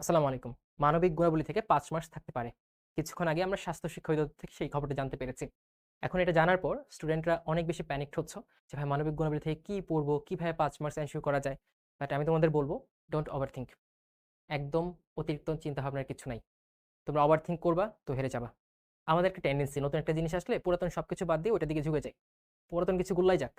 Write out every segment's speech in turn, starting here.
আসসালামু আলাইকুম। মানবিক গুণাবলী থেকে পাঁচ মাস থাকতে পারে। কিছুক্ষণ আগে আমরা স্বাস্থ্য শিক্ষা অধিদপ্তর থেকে সেই খবরটা জানতে পেরেছি। এখন এটা জানার পর স্টুডেন্টরা অনেক বেশি প্যানিক হচ্ছে যে, ভাই, মানবিক গুণাবলী থেকে কি পড়ব? কীভাবে পাঁচ মার্কস এনশিওর করা যায়? বাট আমি তোমাদের বলব ডোন্ট ওভার থিঙ্ক একদম অতিরিক্ত চিন্তা ভাবনার কিছু নাই। তোমরা ওভার থিঙ্ক করবা, তো হেরে যাবা। আমাদের একটা টেন্ডেন্সি নতুন একটা জিনিস আসলে পুরাতন সব কিছু বাদ দিয়ে ওটার দিকে ঝুঁকে যায় পুরাতন কিছু গুল্লাই যাক।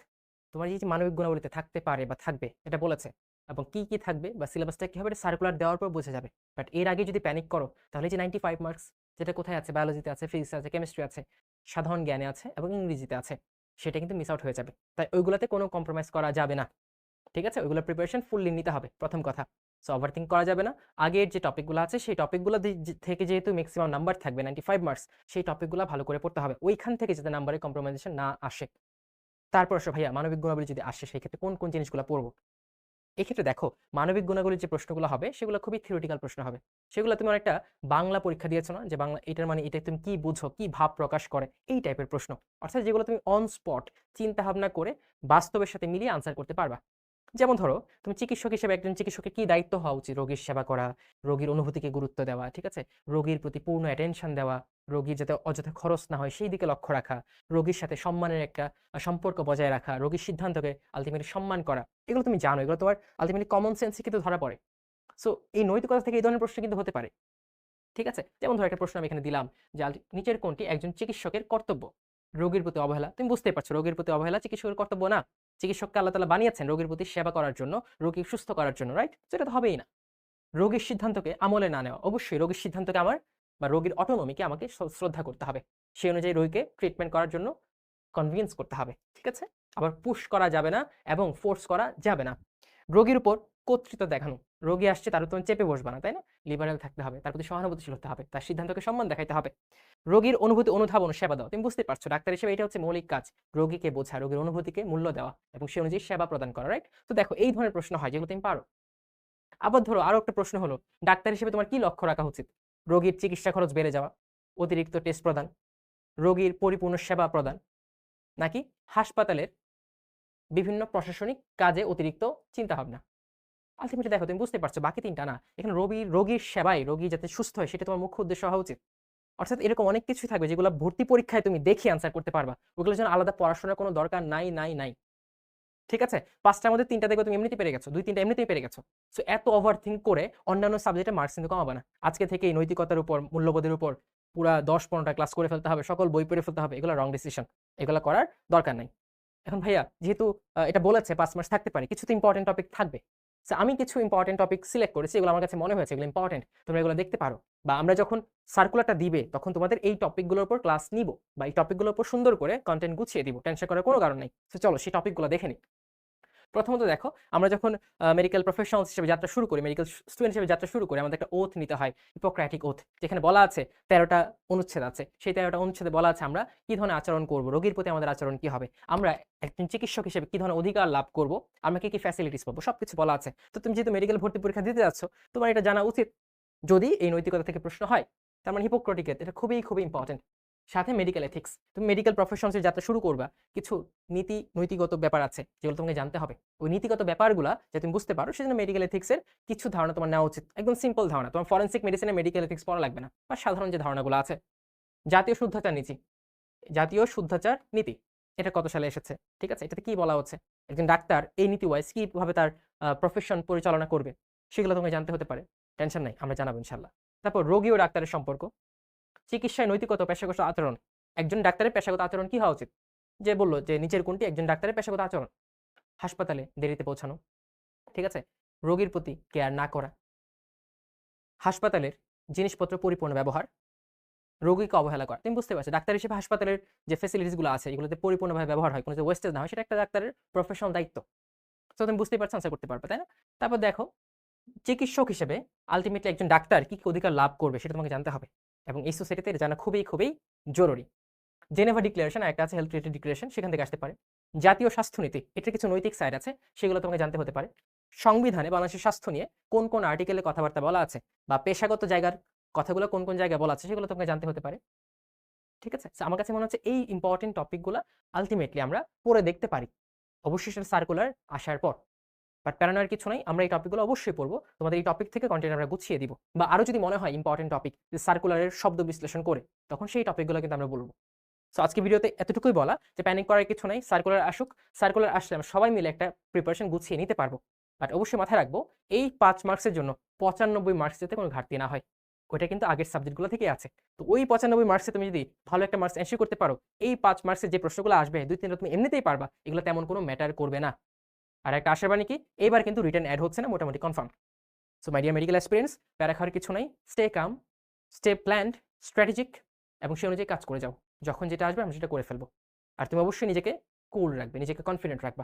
তোমার যে মানবিক গুণাবলীতে থাকতে পারে বা থাকবে, এটা বলেছে। এবং কি কি থাকবে বা সিলেবাসটা কি হবে এটা সার্কুলার দেওয়ার পর বোঝা যাবে। বাট এর আগে যদি প্যানিক করো, তাহলে যে নাইনটি ফাইভ মার্কস যেটা কোথায় আছে? বায়োলজিতে আছে ফিজিক্স আছে কেমিস্ট্রি আছে, সাধারণ জ্ঞানে আছে এবং ইংরেজিতে আছে, সেটা কিন্তু মিস আউট হয়ে যাবে। তাই ওইগুলোতে কোনো কম্প্রোমাইজ করা যাবে না। ঠিক আছে? ওইগুলো প্রিপারেশন ফুললি নিতে হবে, প্রথম কথা। সো ওভারথিঙ্ক করা যাবে না। আগের যে টপিকগুলো আছে, সেই টপিকগুলো থেকে যেহেতু ম্যাক্সিমাম নাম্বার থাকবে নাইনটি ফাইভ মার্কস সেই টপিকগুলো ভালো করে পড়তে হবে। ওইখান থেকে যাতে নাম্বারে কম্প্রোমাইজেশন না আসে। তারপর আসো ভাইয়া, মানবিক গুণাবলী যদি আসে, সেই ক্ষেত্রে কোন কোন জিনিসগুলো পড়ব? এক্ষেত্রে দেখো, মানবিক গুণাগুলির যে প্রশ্নগুলো হবে, সেগুলো খুবই থিওরিটিক্যাল প্রশ্ন হবে। সেগুলো তুমি অনেকটা বাংলা পরীক্ষা দিয়েছ না? যে বাংলা, এটার মানে এটা তুমি কি বুঝো, কি ভাব প্রকাশ করে? এই টাইপের প্রশ্ন। অর্থাৎ যেগুলো তুমি অন স্পট চিন্তা ভাবনা করে বাস্তবের সাথে মিলিয়ে আনসার করতে পারবা। যেমন ধরো, তুমি চিকিৎসক হিসেবে একজন চিকিৎসকের কি দায়িত্ব হওয়া উচিত? রোগীর সেবা করা, রোগীর অনুভূতিকে গুরুত্ব দেওয়া, ঠিক আছে? রোগীর প্রতি পূর্ণ অ্যাটেনশন দেওয়া রোগীর যাতে অযথা খরচ না হয়, সেই দিকে লক্ষ্য রাখা, রোগীর সাথে সম্মানের একটা সম্পর্ক বজায় রাখা, রোগীর সিদ্ধান্তকে আলটিমেটলি সম্মান করা, এগুলো তুমি জানো, এগুলো তোমার আলটিমেটলি কমন সেন্সে কিন্তু ধরা পড়ে। সো এই নৈতিকতা থেকে এই ধরনের প্রশ্ন কিন্তু হতে পারে। ঠিক আছে? যেমন ধরো একটা প্রশ্ন আমি এখানে দিলাম যে নিচের কোনটি একজন চিকিৎসকের কর্তব্য? রোগীর প্রতি অবহেলা, তুমি বুঝতেই পারছ, রোগীর প্রতি অবহেলা চিকিৎসকের কর্তব্য না। চিকিৎসককে আল্লাহ তালা বানিয়েছেন রোগীর প্রতি সেবা করার জন্য রোগী সুস্থ করার জন্য রাইট সেটা তো হবেই না। রোগীর সিদ্ধান্তকে আমলে না নেওয়া, অবশ্যই রোগীর সিদ্ধান্তকে আমার বা রোগীর অটোনমিকে আমাকে শ্রদ্ধা করতে হবে। সেই অনুযায়ী রোগীকে ট্রিটমেন্ট করার জন্য কনভিন্স করতে হবে, ঠিক আছে? আবার পুশ করা যাবে না এবং ফোর্স করা যাবে না। রোগীর উপর কর্তৃত্ব দেখানো, রোগী আসছে তার তুমি চেপে বসবে না, তাই না? লিবারেল থাকতে হবে, তার প্রতি সহানুভূতিশীল হতে হবে, তার সিদ্ধান্তকে সম্মান দেখাইতে হবে। রোগীর অনুভূতি, অনুধাবন সেবা দেওয়া, তুমি বুঝতে পারছ, ডাক্তার হিসেবে এটা হচ্ছে মৌলিক কাজ, রোগীকে বোঝা, রোগীর অনুভূতিকে মূল্য দেওয়া এবং সে অনুযায়ী সেবা প্রদান করা রাইট তো দেখো, এই ধরনের প্রশ্ন হয় যেগুলো তুমি পারো। আবার ধরো, আরও একটা প্রশ্ন হলো, ডাক্তার হিসেবে তোমার কি লক্ষ্য রাখা উচিত? রোগীর চিকিৎসা খরচ বেড়ে যাওয়া, অতিরিক্ত টেস্ট প্রদান, রোগীর পরিপূর্ণ সেবা প্রদান, নাকি হাসপাতালের বিভিন্ন প্রশাসনিক কাজে অতিরিক্ত চিন্তা ভাবনা আলটিমেটলি দেখো, তুমি বুঝতে পারছ, বাকি তিনটা না, এখানে রোগীর রোগীর সেবায় রোগী যাতে সুস্থ হয়, সেটা তোমার মুখ্য উদ্দেশ্য হওয়া উচিত। অর্থাৎ এরকম অনেক কিছুই থাকবে যেগুলো ভর্তি পরীক্ষায় তুমি দেখে আনসার করতে পারবা। ওগুলোর জন্য আলাদা পড়াশোনার কোনো দরকার নাই নাই নাই। ঠিক আছে? পাঁচটার মধ্যে তিনটা দেখবে তুমি এমনিতেই পেরে গেছো, দুই তিনটা এমনিতেই পেরে গেছো। সো এত ওভার থিঙ্ক করে অন্যান্য সাবজেক্টে মার্কস কিন্তু কমাবে না। আজকে থেকে এই নৈতিকতার উপর, মূল্যবোধের উপর পুরা দশ পনেরোটা ক্লাস করে ফেলতে হবে, সকল বই পড়ে ফেলতে হবে, এগুলো রং ডিসিশন এগুলো করার দরকার নাই। এখন ভাইয়া, যেহেতু এটা বলেছে পাঁচ মাস থাকতে পারে, কিছু তো ইম্পর্টেন্ট টপিক থাকবে। আমি কিছু ইম্পর্টেন্ট টপিক সিলেক্ট করেছি, এগুলো আমার কাছে মনে হয়েছে এগুলো ইম্পর্টেন্ট তোমরা এগুলো দেখতে পারো। বা আমরা যখন সার্কুলারটা দিবে, তখন তোমাদের এই টপিকগুলোর উপর ক্লাস নিব, বা এই টপিকগুলোর উপর সুন্দর করে কন্টেন্ট গুছিয়ে দিব টেনশন করার কোনো কারণ নেই। তো চলো সেই টপিকগুলো দেখে নিই। প্রথমত দেখো, আমরা যখন মেডিকেল প্রফেশনাল হিসেবে যাত্রা শুরু করি মেডিকেল স্টুডেন্ট হিসেবে যাত্রা শুরু করি, আমাদের একটা ওথ নিতে হয় হিপোক্র্যাটিক ওথ যেখানে বলা আছে তেরোটা অনুচ্ছেদ আছে। সেই তেরোটা অনুচ্ছেদে বলা আছে আমরা কি ধরনের আচরণ করব, রোগীর প্রতি আমাদের আচরণ কি হবে, আমরা একজন চিকিৎসক হিসেবে কি ধরনের অধিকার লাভ করব, আমরা কি কি ফ্যাসিলিটিস পাবো, সবকিছু বলা আছে। তো তুমি যেহেতু মেডিকেল ভর্তি পরীক্ষা দিতে যাচ্ছ, তোমার এটা জানা উচিত, যদি এই নৈতিকতা থেকে প্রশ্ন হয়, তার মানে হিপোক্রেটিক এটা খুবই খুবই ইম্পর্টেন্ট সাথে মেডিকেল এথিক্স তুমি মেডিকেল প্রফেশনসের যাত্রা শুরু করবা, কিছু নীতি নৈতিগত ব্যাপার আছে, যেগুলো তোমাকে জানতে হবে। ওই নীতিগত ব্যাপারগুলো যে তুমি বুঝতে পারো, সেজন্য মেডিকেল এথিক্সের কিছু ধারণা তোমার নেওয়া উচিত। একদম সিম্পল ধারণা, তোমার ফরেন্সিক মেডিসিনে মেডিকেল এথিক্স পড়া লাগবে না, বা সাধারণ যে ধারণাগুলো আছে। জাতীয় শুদ্ধাচার নীতি, জাতীয় শুদ্ধাচার নীতি, এটা কত সালে এসেছে? ঠিক আছে? এটাতে কি বলা হচ্ছে? একজন ডাক্তার এই নীতি ওয়াইজ কীভাবে তার প্রফেশন পরিচালনা করবে? সেগুলো তোমাকে জানতে হতে পারে। টেনশন নাই, আমরা জানাব ইনশাল্লাহ তারপর রোগী ও ডাক্তারের সম্পর্ক। চিকিৎসায় নৈতিকতা পেশাগত আচরণ। একজন ডাক্তারের পেশাগত আচরণ কি হওয়া উচিত? যে বলল যে নিচের কোনটি একজন ডাক্তারের পেশাগত আচরণ। হাসপাতালে দেরিতে পৌঁছানো, ঠিক আছে? রোগীর প্রতি কেয়ার না করা। হাসপাতালের জিনিসপত্র পরিপূর্ণ ব্যবহার। রোগীকে অবহেলা করা। তুমি বুঝতে পারছ, ডাক্তার হিসেবে হাসপাতালের যে ফেসিলিটিসগুলো আছে, এগুলোতে পরিপূর্ণভাবে ব্যবহার হয়। কোনো যে ওয়েস্টেজ না হয়, সেটা একটা ডাক্তারের প্রফেশনাল দায়িত্ব। তো তুমি বুঝতেই পারছ আনসার করতে পারবে, তাই না? তারপর দেখো, চিকিৎসক হিসেবে আলটিমেটলি একজন ডাক্তার কি কি অধিকার লাভ করবে, সেটা তোমাকে জানতে হবে। এবং এই সোসাইটিতে এটা জানা খুবই খুবই জরুরি। জেনেভা ডিক্লারেশন একটা আছে হেলথ রিলেটেড ডিক্লারেশন সেখান থেকে আসতে পারে। জাতীয় স্বাস্থ্যনীতি এটার কিছু নৈতিক সাইড আছে, সেগুলো তোমাকে জানতে হতে পারে। সংবিধানে বাংলাদেশের স্বাস্থ্য নিয়ে কোন কোন আর্টিকেলে কথাবার্তা বলা আছে বা পেশাগত জায়গার কথাগুলো কোন কোন জায়গায় বলা আছে, সেগুলো তোমাকে জানতে হতে পারে। ঠিক আছে? আমার কাছে মনে হচ্ছে এই ইম্পর্টেন্ট টপিকগুলো আলটিমেটলি আমরা পড়ে দেখতে পারি। অবশ্যই সার্কুলার আসার পর। বাট প্যারানোর কিছু নাই, আমরা এই টপিকগুলো অবশ্যই পড়ব। তোমাদের এই টপিক থেকে কন্টেন্ট আমরা গুছিয়ে দিব। বা আরও যদি মনে হয় ইম্পর্টেন্ট টপিক যে সার্কুলারের শব্দ বিশ্লেষণ করে, তখন সেই টপিকগুলো কিন্তু আমরা বলব। সো আজকে ভিডিওতে এতটুকুই বলা যে প্যানিক করার কিছু নাই সার্কুলার আসুক। সার্কুলার আসলে আমরা সবাই মিলে একটা প্রিপারেশন গুছিয়ে নিতে পারব। বাট অবশ্যই মাথায় রাখব, এই পাঁচ মার্কসের জন্য পঁচানব্বই মার্কস যাতে কোনো ঘাটতি না হয়। ওইটা কিন্তু আগের সাবজেক্টগুলো থেকে আছে। তো ওই পঁচানব্বই মার্কসে তুমি যদি ভালো একটা মার্কস এনশিওর করতে পারো, এই পাঁচ মার্কসের যে প্রশ্নগুলো আসবে, দুই তিনটা তুমি এমনিতেই পারবা, এগুলো তেমন কোনো ম্যাটার করবে না। আর একটা আশার বাণী কি? এবার কিন্তু রিটার্ন অ্যাড হচ্ছে না, মোটামুটি confirm so my dear medical experience প্যারা খাওয়ার কিছু নাই stay calm stay planned strategic এবং সে অনুযায়ী কাজ করে যাও। যখন যেটা আসবে আমি সেটা করে ফেলব। আর তুমি অবশ্যই নিজেকে কুল রাখবে, নিজেকে কনফিডেন্ট রাখবা।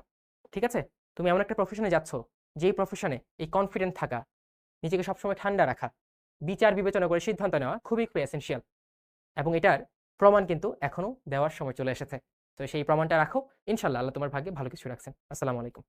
ঠিক আছে? তুমি এমন একটা প্রফেশনে যাচ্ছ, যেই প্রফেশনে এই কনফিডেন্ট থাকা, নিজেকে সবসময় ঠান্ডা রাখা, বিচার বিবেচনা করে সিদ্ধান্ত নেওয়া খুবই খুবই এসেনশিয়াল এবং এটার প্রমাণ কিন্তু এখনও দেওয়ার সময় চলে এসেছে। তো সেই প্রমাণটা রাখো। ইনশাল্লাহ আল্লাহ তোমার ভাগ্যে ভালো কিছু রাখছেন। আসসালামু আলাইকুম।